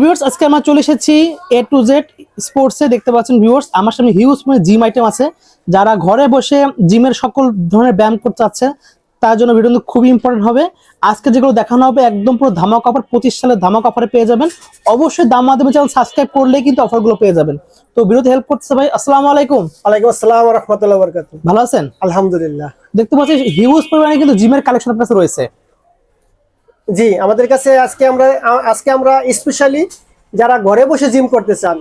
Viewers আজকে আমরা চলে এসেছি এ টু জেড স্পোর্টসে দেখতে পাচ্ছেন ভিউয়ার্স আমার সামনে হিউজ মানে জিম আইটেম আছে। যারা ঘরে বসে জিমের সকল ধরনের ব্যায়াম করতে চাচ্ছে তার জন্য ভিডিও কিন্তু খুবই ইম্পর্টেন্ট হবে। আজকে যেগুলো দেখানো হবে একদম পুরো ধামাক অফার পঁচিশ সালের ধামাক অফারে পেয়ে যাবেন। অবশ্যই দাম মাধ্যমে চ্যানেল সাবস্ক্রাইব করলে কিন্তু অফারগুলো পেয়ে যাবেন। তো বিরোধী হেল্প করতেছে ভাই আসসালামু আলাইকুম। ওয়ালাইকুম আসসালাম রহমতুল্লাহ বরকাত ভালো আছেন? আলহামদুলিল্লাহ। দেখতে পাচ্ছি হিউজ পরিমাণে কিন্তু জিমের কালেকশন আপনার কাছে রয়েছে। জি আমাদের কাছে আজকে আমরা আজকে আমরা স্পেশালি যারা ঘরে বসে জিম করতে চান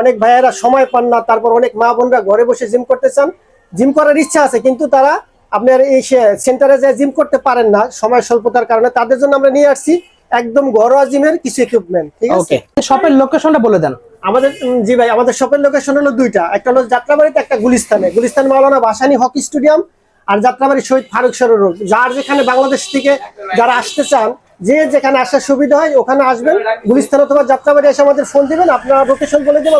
অনেক ভাইয়েরা সময় পান না তারপর অনেক মা বোনরা ঘরে বসে জিম করতে চান জিম করার ইচ্ছা আছে কিন্তু তারা আপনার এই সেন্টারে যে জিম করতে পারেন না সময় স্বল্পতার কারণে। তাদের জন্য আমরা নিয়ে আসছি একদম ঘরোয়া জিমের কিছু ইকুইপমেন্ট ঠিক আছে? শপের লোকেশনটা বলে দেন। আমাদের জি ভাই আমাদের শপের লোকেশন হলো দুইটা। একটা হলো যাত্রাবাড়িতে একটা গুলিস্তানে। গুলিস্তান মাওলানা ভাসানী হকি স্টেডিয়াম আর যাত্রাবাড়ি শহীদ ফারুক সরোর রোড। যার যেখানে বাংলাদেশ থেকে যারা আসতে চান যে যেখানে আসার সুবিধা হয় ওখানে আসবেন। গুলিস্তান অথবা যাত্রাবাড়ি এসে আমাদের ফোন দিবেন। আপনারা লোকেশন বলে দেবো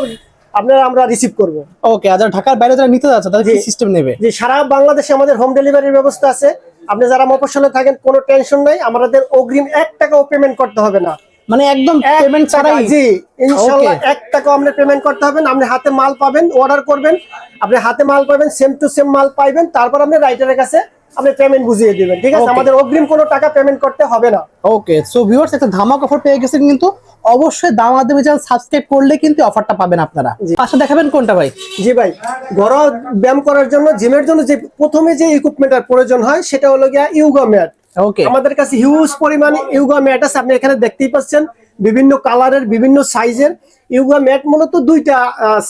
আপনারা আমরা রিসিভ করব। ওকে আর ঢাকার বাইরে যারা নিতে যাচ্ছে তাদের সিস্টেম নেবে? যে সারা বাংলাদেশে আমাদের হোম ডেলিভারির ব্যবস্থা আছে। আপনি যারা মফস্বলে থাকেন কোনো টেনশন নাই। আমাদের অগ্রিম এক টাকাও পেমেন্ট করতে হবে না। মানে একদম এক পেমেন্ট ছাড়াই? জি ইনশাআল্লাহ এক টাকা আপনি পেমেন্ট করতে হবে না। আপনি হাতে মাল পাবেন অর্ডার করবেন। আপনি হাতে মাল পাবেন সেম টু সেম মাল পাইবেন। তারপর আপনি রাইটারের কাছে আপনি পেমেন্ট বুঝিয়ে দিবেন ঠিক আছে? আমাদের অগ্রিম কোনো টাকা পেমেন্ট করতে হবে না। ওকে সো ভিউয়ার্স একটা ধামাক অফার পেয়ে গেছেন কিন্তু অবশ্যই দাম মাধ্যমে চ্যানেল সাবস্ক্রাইব করলে কিন্তু অফারটা পাবেন আপনারা। পাশে দেখাবেন কোনটা ভাই? জি ভাই ঘরোয়া ব্যায়াম করার জন্য জিমের জন্য যে প্রথমে যে ইকুইপমেন্টের প্রয়োজন হয় সেটা হলো গিয়া ইউগা ম্যাট ওকে আমাদের কাছে হিউজ পরিমাণে ইউগা ম্যাট আছে আপনি এখানে দেখতেই পাচ্ছেন। বিভিন্ন কালারের বিভিন্ন সাইজের। ইউগা ম্যাট মূলত দুইটা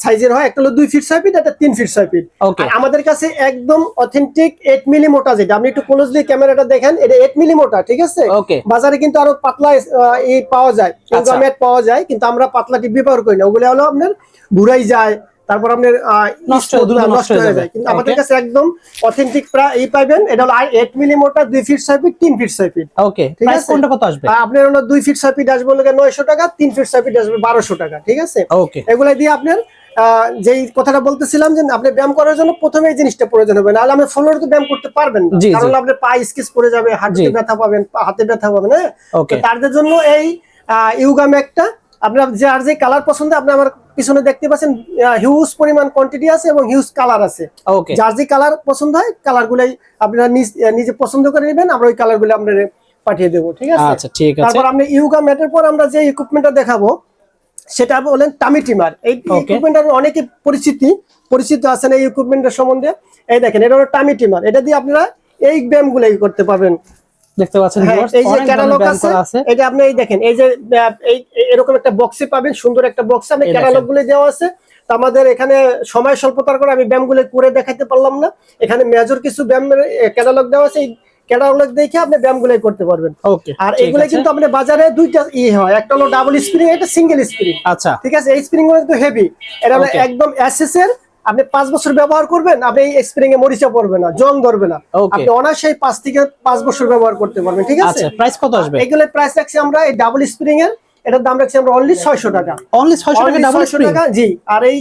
সাইজের হয়। একটা হলো দুই ফিট ছয় ফিট একটা তিন ফিট ছয় ফিট। আমাদের কাছে একদম অথেন্টিক এইট মিলি মোটা যেটা আপনি একটু ক্লোজলি ক্যামেরাটা দেখেন এটা এইট মিলি মোটা ঠিক আছে? বাজারে কিন্তু আরও পাতলা এই পাওয়া যায়। ইউগা আচ্ছা। ম্যাট পাওয়া যায় কিন্তু আমরা পাতলা টিপ ব্যবহার করি না। ওগুলো হলো আপনার ঘুরাই যায় তারপর আপনার নষ্ট নষ্ট হয়ে যাবে। কিন্তু আমাদের কাছে একদম অথেন্টিক প্রায় এই পাইবেন। এটা হলো মিলি মোটা ফিট ছয় ফিট তিন ফিট ছয় ফিট ওকে ঠিক প্রাইস আছে? কোনটা কত আসবে? আপনার হলো দুই ফিট ছয় ফিট আসবে হলো নয়শো টাকা তিন ফিট আসবে বারোশো টাকা ঠিক আছে? ওকে এগুলা দিয়ে আপনার যেই কথাটা বলতেছিলাম যে আপনি ব্যায়াম করার জন্য প্রথমে এই জিনিসটা প্রয়োজন হবে। নাহলে আপনি ফ্লোরে তো ব্যায়াম করতে পারবেন না। কারণ আপনার পা স্কেচ পড়ে যাবে হাঁটুতে ব্যথা পাবেন হাতে ব্যথা পাবেন হ্যাঁ? তাদের জন্য এই ইউগা ম্যাকটা আপনার যার যে কালার পছন্দ আপনি আমার পিছনে দেখতে পাচ্ছেন হিউজ পরিমাণ কোয়ান্টিটি আছে এবং হিউজ কালার আছে। ওকে যার যে কালার পছন্দ হয় কালার গুলাই আপনারা নিজে পছন্দ করে নেবেন আমরা ওই কালারগুলো আপনার পাঠিয়ে দেবো ঠিক আছে? আচ্ছা ঠিক আছে। তারপর আপনি ইউগা ম্যাটের পর আমরা যে ইকুইপমেন্টটা দেখাবো সেটা বলেন টামি টিমার। এই Okay. ইকুইপমেন্টের অনেকে পরিচিতি পরিচিত আছেন এই ইকুইপমেন্টের সম্বন্ধে। এই দেখেন এটা হলো টামি টিমার। এটা দিয়ে আপনারা এই ব্যায়াম গুলাই করতে পারবেন। দেখতে পাচ্ছেন হ্যাঁ, এই যে ক্যাটালগ আছে এটা আপনি এই দেখেন এই যে এই এরকম একটা বক্সে পাবেন সুন্দর একটা বক্সে আপনি এই ক্যাটালগগুলো দেওয়া আছে। তো আমাদের এখানে সময় স্বল্পতার করে আমি ব্যায়ামগুলো করে দেখাতে পারলাম না। এখানে মেজর কিছু ব্যায়ামের ক্যাটালগ দেওয়া আছে ক্যাটালগ দেখে আপনি ব্যায়ামগুলো করতে পারবেন। আর এগুলো কিন্তু আপনার বাজারে দুইটা ইয়ে হয় একটা হলো ডাবল স্প্রিং একটা সিঙ্গেল স্প্রিং আচ্ছা। ঠিক আছে এই স্প্রিংগুলো কিন্তু হেভি এটা হলো একদম এর আপনি পাঁচ বছর ব্যবহার করবেন আপনি এই স্প্রিং এ মরিচা পড়বে না জং ধরবে না. আপনি অনায়াসে পাঁচ থেকে পাঁচ বছর ব্যবহার করতে পারবেন ঠিক আছে? আচ্ছা প্রাইস কত আসবে? এগুলোর প্রাইস রাখছি আমরা এই ডাবল স্প্রিং এর এটার দাম রাখছি আমরা অনলি ছয়শো টাকা। অনলি 600 টাকা ডাবল 600 টাকা জি। আর এই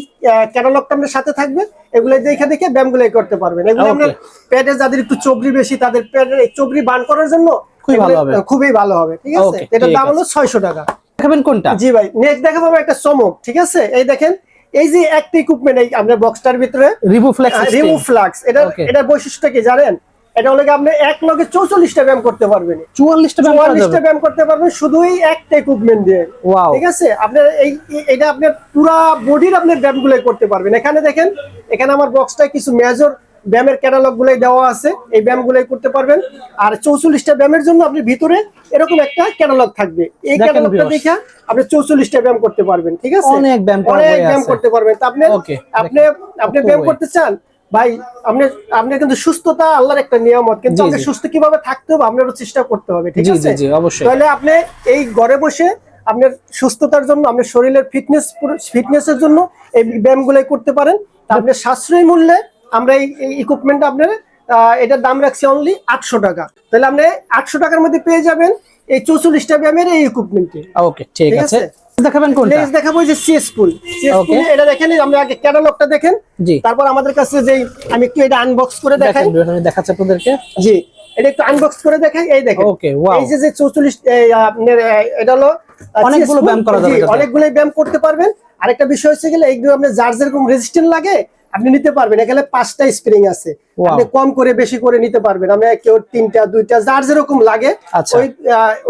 ক্যাটালগটা আমাদের সাথে থাকবে এগুলো দেখে দেখে ব্যায়ামগুলো করতে পারবেন। এগুলো আমরা পেটে যাদের একটু চবরি বেশি তাদের পেটের এই চবরি বান করার জন্য খুবই ভালো হবে। খুবই ভালো হবে ঠিক আছে? এটার দাম হলো ছয়শো টাকা। দেখাবেন কোনটা? জি ভাই নেক্সট দেখাবো একটা চমক ঠিক আছে? এই দেখেন এই যে একটা ইকুইপমেন্ট এই আপনার বক্সটার ভিতরে রিভু ফ্লেক্স রিভু ফ্ল্যাক্স এটা এটা বৈশিষ্ট্য কি জানেন? এটা হলে আপনি এক লগে চৌচল্লিশটা ব্যায়াম করতে পারবেন। 44টা ব্যায়াম করা চুয়াল্লিশটা ব্যায়াম করতে পারবেন শুধুই একটা ইকুইপমেন্ট দিয়ে। ওয়াও ঠিক আছে? আপনার এই এটা আপনার পুরা বডির আপনার ব্যায়ামগুলো করতে পারবেন। এখানে দেখেন এখানে আমার বক্সটায় কিছু মেজর ব্যায়ামের ক্যাটালগ গুলাই দেওয়া আছে এই ব্যায়াম গুলাই করতে পারবেন। আর চৌচল্লিশটা ব্যায়ামের জন্য আপনি ভিতরে এরকম একটা ক্যাটালগ থাকবে। এই ক্যাটালগটা দেখে আপনি চৌচল্লিশটা ব্যায়াম করতে পারবেন ঠিক আছে? অনেক ব্যায়াম অনেক ব্যায়াম করতে পারবেন। তা আপনি আপনি আপনি ব্যায়াম করতে চান ভাই আপনি আপনি কিন্তু সুস্থতা আল্লাহর একটা নিয়ামত। কিন্তু আপনি সুস্থ কীভাবে থাকতে হবে আপনারও চেষ্টা করতে হবে ঠিক আছে? তাহলে আপনি এই ঘরে বসে আপনার সুস্থতার জন্য আপনার শরীরের ফিটনেস ফিটনেসের জন্য এই ব্যায়ামগুলো করতে পারেন। তা আপনার সাশ্রয়ী মূল্যে আমরা এই ইকুইপমেন্ট আপনার এটার দাম রাখছি অনলি আটশো টাকা। তাহলে আপনি আটশো টাকার মধ্যে পেয়ে যাবেন এই চৌচল্লিশটা ব্যায়ামের এই ইকুইপমেন্টটি ওকে ঠিক আছে। আছে? দেখাবেন কোনটা? নেক্সট দেখাবো যে CS pool CS Okay. Pool এটা দেখেন আমরা আগে ক্যাটালগটা দেখেন। জি। তারপর আমাদের কাছে যেই আমি একটু এটা আনবক্স করে দেখাই। আমি দেখাচ্ছি আপনাদেরকে। জি এটা একটু আনবক্স করে দেখাই এই দেখেন। ওকে ওয়াও এই যে যে চৌচল্লিশ এটা হলো অনেকগুলো ব্যায়াম করা যাবে জি, ব্যায়াম করতে পারবেন। আরেকটা বিষয় হচ্ছে গেলে এইগুলো আপনি যার যেরকম রেজিস্ট্যান্ট লাগে আপনি নিতে পারবেন। এখানে পাঁচটা স্প্রিং আছে। আপনি কম করে বেশি করে নিতে পারবেন। আপনি কেউ তিনটা দুইটা যার যেরকম লাগে আচ্ছা। ওই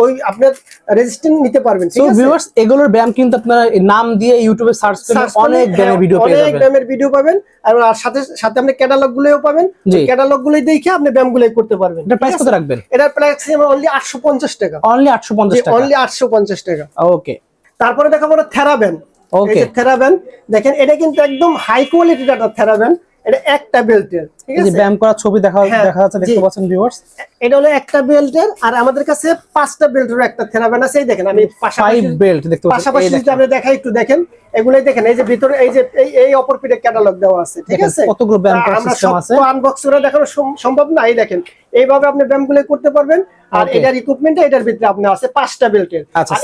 ওই আপনার রেজিস্ট্যান্ট নিতে পারবেন আছে? ভিউয়ার্স এগুলোর ব্যায়াম কিন্তু আপনারা নাম দিয়ে ইউটিউবে সার্চ করলে অনেক ব্যায়ামের ভিডিও পেয়ে যাবেন। অনেক ব্যায়ামের ভিডিও পাবেন। আর সাথে সাথে আপনি ক্যাটালগ গুলোও পাবেন। ক্যাটালগ গুলোই দেখে আপনি ব্যায়াম গুলোই করতে পারবেন। এটা প্রাইস কত রাখবেন? এটার প্রাইস অনলি আটশো পঞ্চাশ টাকা। অনলি 850 টাকা। অনলি আটশো পঞ্চাশ টাকা। ওকে তারপরে দেখা দেখাবো থেরাবেন Okay. থেরাবেন দেখেন এটা কিন্তু একদম হাই কোয়ালিটির একটা থেরাবেন এটা একটা বেল্টের ঠিক আছে? ব্যায়াম করার ছবি দেখা হ্যাঁ, দেখা যাচ্ছে দেখতে জি। পাচ্ছেন ভিউয়ার্স এটা হলো একটা বেল্টের আর আমাদের কাছে পাঁচটা বেল্টের একটা থেরাবেন আছে এই দেখেন আমি পাশাপাশি বেল্ট দেখতে পাচ্ছেন পাশাপাশি যদি দেখেন। আপনি দেখাই একটু দেখেন এগুলোই দেখেন এই যে ভিতরে এই যে এই এই অপর পিঠে ক্যাটালগ দেওয়া আছে ঠিক আছে? কতগুলো ব্যায়াম করার আমরা আছে। তো আনবক্স করে দেখানো সম্ভব না এই দেখেন। এইভাবে আপনি ব্যায়ামগুলো করতে পারবেন আর এটার ইকুইপমেন্ট এটার ভিতরে আপনি আছে পাঁচটা বেল্টের। আচ্ছা.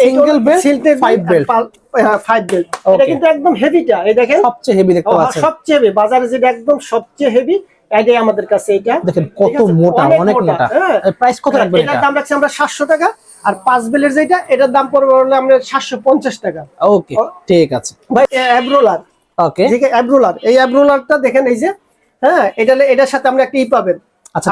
ফাইভ বেল্ট এটা কিন্তু একদম হেভিটা এই দেখেন। সবচেয়ে হেভি দেখতে পাচ্ছেন। সবচেয়ে হেভি বাজারে যেটা একদম সবচেয়ে হেভি এটাই আমাদের কাছে এটা। দেখেন কত মোটা অনেক মোটা হ্যাঁ। প্রাইস কত রাখবেন এটার দাম রাখছি আমরা সাতশো টাকা আর পাঁচ বেলের যেটা এটার দাম পড়বে হলো আমরা সাতশো পঞ্চাশ টাকা। ওকে ঠিক আছে। ভাই অ্যাব্রোলার ওকে ঠিক আছে অ্যাব্রোলার এই অ্যাব্রোলারটা দেখেন এই যে হ্যাঁ এটা এটার সাথে আমরা একটা ই পাবেন। আচ্ছা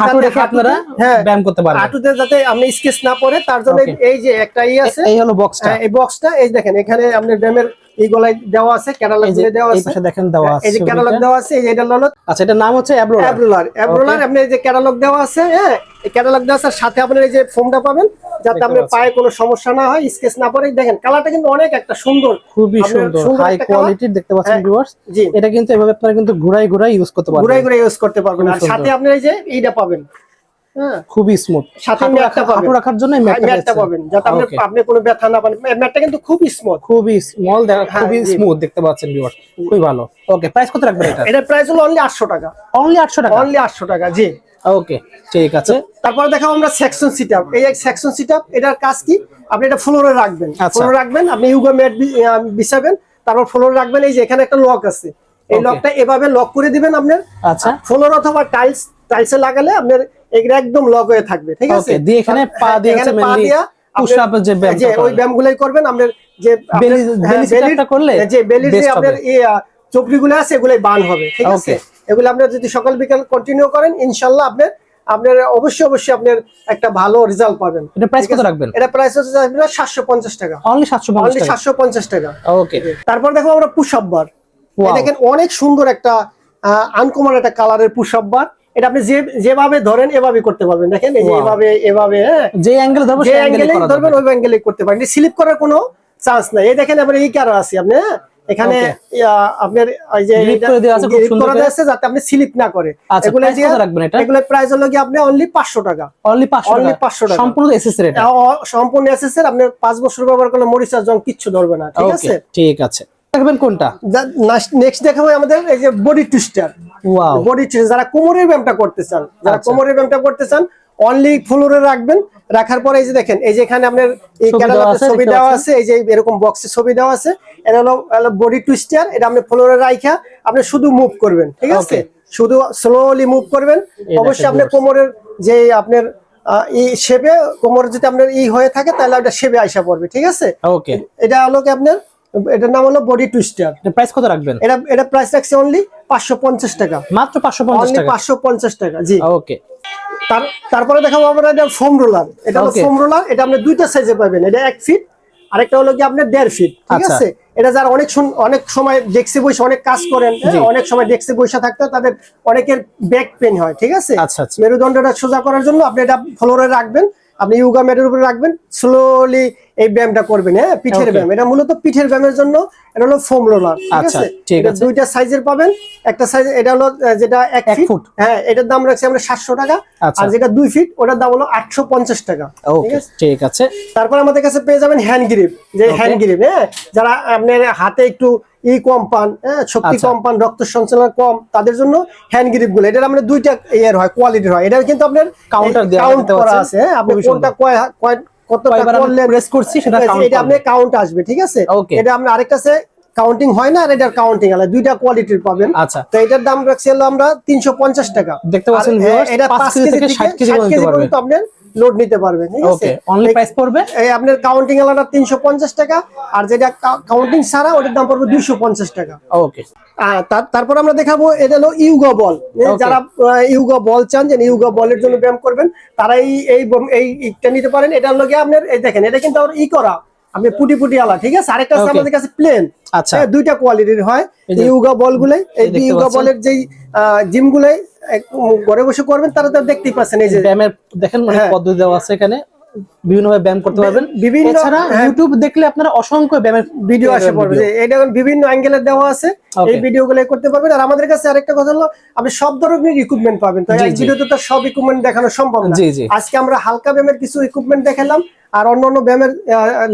হাঁটু রেখে আপনারা হ্যাঁ, ব্যায়াম করতে পারবেন। হাঁটুতে যাতে আপনি স্কেচ না পড়ে তার জন্য এই- যে একটা ই আছে। এই হলো বক্সটা হ্যাঁ, এই বক্সটা এই দেখেন এখানে আপনার ব্যায়ামের এই গলায় দেওয়া আছে ক্যাটালগ দেওয়া আছে। দেখেন দেওয়া আছে এই যে ক্যাটালগ দেওয়া আছে এই এটা হলো আচ্ছা এটার নাম হচ্ছে অ্যাব্রোলার অ্যাব্রোলার অ্যাব্রোলার আপনি এই যে ক্যাটালগ দেওয়া আছে হ্যাঁ? এই ক্যাটালগ দেওয়া আছে সাথে আপনার এই যে ফোমটা পাবেন যাতে আপনার পায়ে কোনো সমস্যা না হয় স্কেচ না পড়ে। দেখেন কালারটা কিন্তু অনেক একটা সুন্দর। খুবই সুন্দর হাই কোয়ালিটির দেখতে পাচ্ছেন হ্যাঁ, ভিউয়ার্স এটা কিন্তু এভাবে আপনারা কিন্তু ঘুরাই ঘুরাই ইউজ করতে পারবেন। ঘুরে ইউজ করতে পারবেন। আর সাথে আপনি এই যে এইটা পাবেন। হ্যাঁ খুবই স্মুথ সাথে হাঁটু ম্যাটটা পাবেন। হাঁটু রাখার জন্য ম্যাটটা ম্যাটটা পাবেন। যাতে আপনি আপনি কোনো ব্যথা না পান ম্যাটটা কিন্তু স্মুথ খুবই স্মল হ্যাঁ, খুবই স্মুথ দেখতে পাচ্ছেন ভিউয়ার্স খুবই ভালো। ওকে প্রাইস কত রাখবেন এটা? প্রাইস হলো অনলি আটশো টাকা। অনলি 800 টাকা? অনলি আটশো টাকা জি। ওকে ঠিক আছে। তারপরে দেখাবো আমরা সেকশন সিটআপ এই এক সেকশন সিটআপ এটার কাজ কি? আপনি এটা ফ্লোরে রাখবেন। আচ্ছা। ফ্লোরে রাখবেন আপনি ইউগো ম্যাট বিছাবেন তারপর ফ্লোরে রাখবেন এই যে এখানে একটা লক আছে। এই. লকটা এভাবে লক করে দিবেন আপনার। আচ্ছা। ফ্লোর অথবা টাইলস টাইলসে লাগালে আপনার এগুলো একদম লক হয়ে থাকবে ঠিক আছে? দিয়ে এখানে পা দিয়ে পা দিয়া যে ব্যায়াম যে ওই ব্যায়ামগুলোই করবেন আপনার যে বেলি- হ্যাঁ, বেলি বেলির- setup-টা করলে যে বেলির যে আপনার এই চপড়িগুলো আছে এগুলাই বান হবে ঠিক আছে? এগুলো আপনার যদি সকাল বিকাল কন্টিনিউ করেন আপনার আপনার অবশ্যই অবশ্যই আপনার একটা ভালো রেজাল্ট পাবেন। এটা প্রাইস ঠিক কত রাখবেন? এটা প্রাইস হচ্ছে আপনার সাতশো পঞ্চাশ টাকা। অনলি 750 অনলি টাকা? সাতশো পঞ্চাশ টাকা। ওকে তারপর দেখো আমরা আপ বার দেখেন অনেক সুন্দর একটা আনকমন একটা কালারের আপ বার এটা আপনি যেভাবে ধরেন এভাবে করতে পারবেন। দেখেন এই যে Wow. এভাবে হ্যাঁ? যে অ্যাঙ্গেল ধরবো যে অ্যাঙ্গেলে ধরবেন ওই অ্যাঙ্গেলে করতে পারেন। স্লিপ করার কোনো চান্স নাই। এই দেখেন আবার এই কারও আছে আপনি হ্যাঁ? এখানে. আপনার ওই যে করে দেওয়া আছে যাতে আপনি স্লিপ না করে আচ্ছা এগুলো রাখবেন এটা? এগুলো প্রাইস হলো কি আপনি অনলি পাঁচশো টাকা। অনলি 500 only টাকা। 500 টাকা। সম্পূর্ণ এসএসএর এটা? আ- সম্পূর্ণ এসেসের আপনি পাঁচ বছর ব্যবহার করলে মরিচার জং কিচ্ছু ধরবে না ঠিক আছে? ঠিক আছে। দেখবেন কোনটা? নেক্সট দেখাবো আমাদের এই যে body twister wow body twister যারা কোমরের ব্যায়ামটা করতে চান যারা আচ্ছা। কোমরের ব্যায়ামটা করতে চান অনলি ফ্লোরে রাখবেন রাখার পরে এই যে দেখেন এই যে এখানে আপনার এই ক্যাটালগের ছবি দেওয়া আছে এই যে এরকম বক্সে ছবি দেওয়া আছে এটা হলো বডি টুইস্টার এটা আপনি ফ্লোরে রাখা আপনি শুধু মুভ করবেন ঠিক আছে? শুধু স্লোলি মুভ করবেন অবশ্যই আপনার কোমরের যে আপনার আহ, ই শেপে কোমর যদি আপনার ই হয়ে থাকে তাহলে ওটা শেপে আইসা পড়বে ঠিক আছে? ওকে এটা হলো কি আপনার এটার নাম হলো বডি টুইস্টার এটা প্রাইস কত রাখবেন? এটা এটা প্রাইস রাখছে অনলি পাঁচশো পঞ্চাশ টাকা। মাত্র 550 টাকা? পাঁচশো পঞ্চাশ টাকা জি। ওকে তার তারপরে দেখাবো আমরা এটা ফোম রোলার এটা হলো ফোম রোলার এটা আপনি দুইটা সাইজে পাবেন এটা এক ফিট আরেকটা হলো কি আপনার দেড় ফিট ঠিক আচ্ছা। আছে? এটা যারা অনেক অনেক সময় ডেস্কে বসে অনেক কাজ করেন হ্যাঁ। অনেক সময় ডেস্কে বসে থাকতে তাদের অনেকের ব্যাক পেন হয় ঠিক আছে? আচ্ছা, আচ্ছা। মেরুদণ্ডটা সোজা করার জন্য আপনি এটা ফ্লোরে রাখবেন। আপনি ইয়োগা ম্যাটের উপরে রাখবেন স্লোলি এই ব্যায়ামটা করবেন হ্যাঁ? পিঠের ব্যায়াম। এটা মূলত পিঠের ব্যায়ামের জন্য এটা হলো ফোম রোলার ঠিক আচ্ছা, আছে? এটা দুইটা সাইজের পাবেন। একটা সাইজ এটা হলো যেটা এক ফুট। হ্যাঁ এটার দাম রাখছি আমরা সাতশো টাকা। আচ্ছা। আর যেটা দুই ফিট ওটার দাম হলো আটশো পঞ্চাশ টাকা ঠিক ওকে আছে? ঠিক আছে। তারপর আমাদের কাছে পেয়ে যাবেন হ্যান্ড গ্রিপ যে. হ্যান্ড গ্রিপ হ্যাঁ? যারা আপনার হাতে একটু ই কম পান হ্যাঁ শক্তি আচ্ছা। কম পান রক্ত সঞ্চালন কম তাদের জন্য হ্যান্ড গ্রিপগুলো। এটা মানে দুইটা ইয়ার হয় কোয়ালিটির হয়। এটা কিন্তু আপনার কাউন্টার কাউন্ট করা আছে হ্যাঁ আপনি কোনটা কয় কত করলেন প্রেস করছি সেটা আপনি কাউন্ট আসবে ঠিক আছে? এটা আমরা আরেকটা আছে কাউন্টিং হয় না আর এটার কাউন্টিং আলাদা দুইটা কোয়ালিটির পাবেন। আচ্ছা। তো এটার দাম রাখছি হলো আমরা তিনশো পঞ্চাশ টাকা। দেখতে পাচ্ছেন আর, এটা পাঁচ পাঁচ কেজি কেজি থেকে থেকে 60 কেজি পর্যন্ত আপনার লোড নিতে পারবেন ঠিক আছে? ওকে অনলি প্রাইস পড়বে? এই আপনার কাউন্টিং আলাদা তিনশো পঞ্চাশ টাকা আর যেটা কাউন্টিং ছাড়া ওটার দাম পড়বে দুইশো পঞ্চাশ টাকা। ওকে তারপর আমরা দেখাবো এটা হলো ইউগা বল যারা ইউগা বল চান যে ইউগা বলের জন্য ব্যায়াম করবেন তারা এই এই বম- এই নিতে পারেন। এটা হলো গিয়ে আপনার এই দেখেন এটা কিন্তু আবার ই করা। আপনি পুটি পুটি আলা ঠিক আছে? আরেকটা আছে আমাদের কাছে প্লেন আচ্ছা। দুইটা কোয়ালিটির হয়। এই ইউগা বল গুলাই এই ইউগা বলের যেই জিম গুলাই ঘরে বসে করবেন তারা তো দেখতেই পাচ্ছেন এই যে। ব্যায়ামের দেখেন হ্যাঁ। পদ্ধতি দেওয়া আছে এখানে। বিভিন্ন ভাবে ব্যায়াম করতে পারবেন। বিভিন্ন- হ্যাঁ। ইউটিউব দেখলে আপনারা অসংখ্য ব্যায়ামের ভিডিও আসে পড়বে। যে এটা বিভিন্ন অ্যাঙ্গেলের দেওয়া আছে। এই ভিডিও গুলো করতে পারবেন। আর আমাদের কাছে আরেকটা কথা হলো আপনি সব ধরনের ইকুইপমেন্ট পাবেন। তো জি, ভিডিওতে তো সব ইকুইপমেন্ট দেখানো সম্ভব না। আজকে আমরা হালকা ব্যায়ামের কিছু ইকুইপমেন্ট দেখালাম। আর অন্য অন্য ব্যায়ামের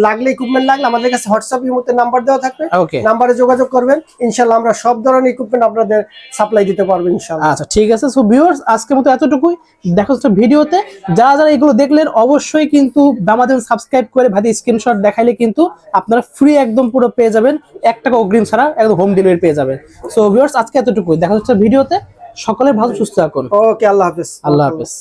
লাগলে ইকুইপমেন্ট লাগলে আমাদের কাছে হোয়াটসঅ্যাপ ইমোতে নাম্বার দেওয়া থাকবে। ওকে নাম্বারে যোগাযোগ করবেন। ইনশাল্লাহ আমরা সব ধরনের ইকুইপমেন্ট আপনাদের সাপ্লাই দিতে পারব ইনশাল্লাহ আচ্ছা ঠিক আছে। সো ভিউয়ার্স আজকের মতো এতটুকুই। দেখা হচ্ছে ভিডিওতে। যারা যারা এগুলো দেখলেন অবশ্যই কিন্তু আমাদের সাবস্ক্রাইব করে ভাই স্ক্রিনশট দেখাইলে কিন্তু আপনারা ফ্রি একদম পুরো পেয়ে যাবেন। এক টাকা অগ্রিম ছাড়া একদম হোম ডেলিভারি পেয়ে যাবেন। সো ভিউয়ার্স আজকে এতটুকুই। দেখা হচ্ছে ভিডিওতে। সকলে ভালো সুস্থ থাকুন। ওকে আল্লাহ হাফেজ। আল্লাহ হাফেজ।